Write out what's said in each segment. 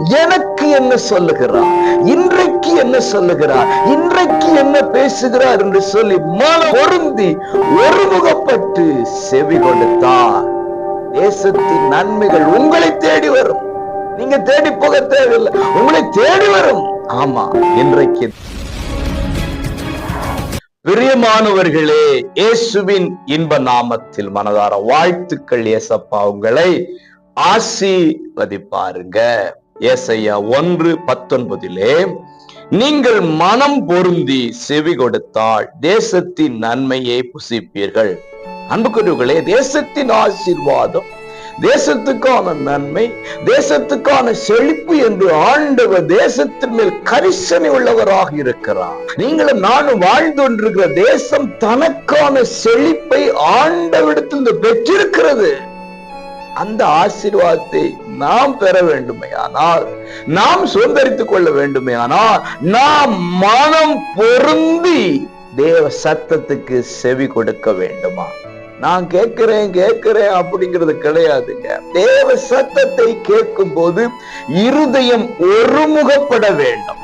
எனக்கு என்ன சொல்லுகிறார்? இன்றைக்கு என்ன சொல்லுகிறார்? இன்றைக்கு என்ன பேசுகிறார் என்று சொல்லி மன பொருந்தி ஒருமுகப்பட்டு செவி கொடுத்தார். தேசத்தின் நன்மைகள் உங்களை தேடி வரும். நீங்க தேடி போக தேவையில்லை. உங்களை தேடி வரும். ஆமா இன்றைக்கு. பிரியமானவர்களே இயேசுவின் இன்ப நாமத்தில் மனதார வாழ்த்துக்கள் ஏசப்பா உங்களை ஆசீர்வதிப்பாருங்க. ஏசையா ஒன்று பத்தொன்பதிலே நீங்கள் மனம் பொருந்தி செவி கொடுத்தால் தேசத்தின் நன்மையை புசிப்பீர்கள். அன்புக்குரியவர்களே தேசத்தின் ஆசீர்வாதம் தேசத்துக்கான நன்மை தேசத்துக்கான செழிப்பு என்று ஆண்டவர் தேசத்தின் மேல் கரிசனை உள்ளவராக இருக்கிறார். நீங்களும் நானும் வாழ்ந்து தேசம் தனக்கான செழிப்பை ஆண்டவிடத்தில் பெற்றிருக்கிறது. அந்த ஆசீர்வாதத்தை நாம் பெற வேண்டுமே ஆனால் நாம் சுதந்திரித்துக் கொள்ள வேண்டுமே ஆனால் நாம் மனம் பொருந்தி தேவ சத்தத்துக்கு செவி கொடுக்க வேண்டுமா? நான் கேட்கிறேன் கேட்கிறேன் அப்படிங்கிறது கிடையாதுங்க. தேவ சத்தத்தை கேட்கும் போது இருதயம் ஒருமுகப்பட வேண்டும்.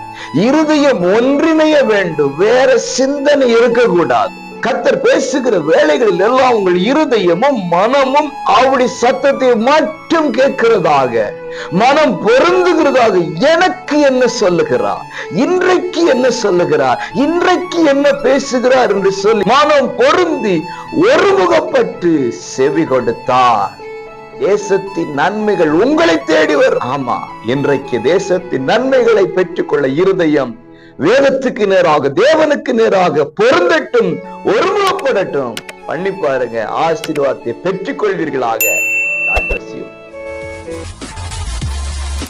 இருதயம் ஒன்றிணைய வேண்டும். வேற சிந்தனை இருக்கக்கூடாது. கத்தர் பேசுகிற வேலைகளில் எல்லாம் உங்கள் இருதயமும் மனமும் அவருடைய சத்தத்தை மட்டும் கேட்கிறதாக மனம் பொருந்துகிறதாக எனக்கு என்ன சொல்லுகிறார்? இன்றைக்கு என்ன சொல்லுகிறார்? இன்றைக்கு என்ன பேசுகிறார் என்று சொல்லி மனம் பொருந்தி ஒருமுகப்பட்டு செவி கொடுத்தார். தேசத்தின் நன்மைகள் உங்களை தேடி வரும். ஆமா இன்றைக்கு தேசத்தின் நன்மைகளை பெற்றுக்கொள்ள இருதயம் வேதத்துக்கு நேராக தேவனுக்கு நேராக பொருந்தட்டும் ஒருமுகப்படட்டும். பண்ணி பாருங்க ஆசீர்வாதத்தை பெற்றுக் கொள்வீர்களாக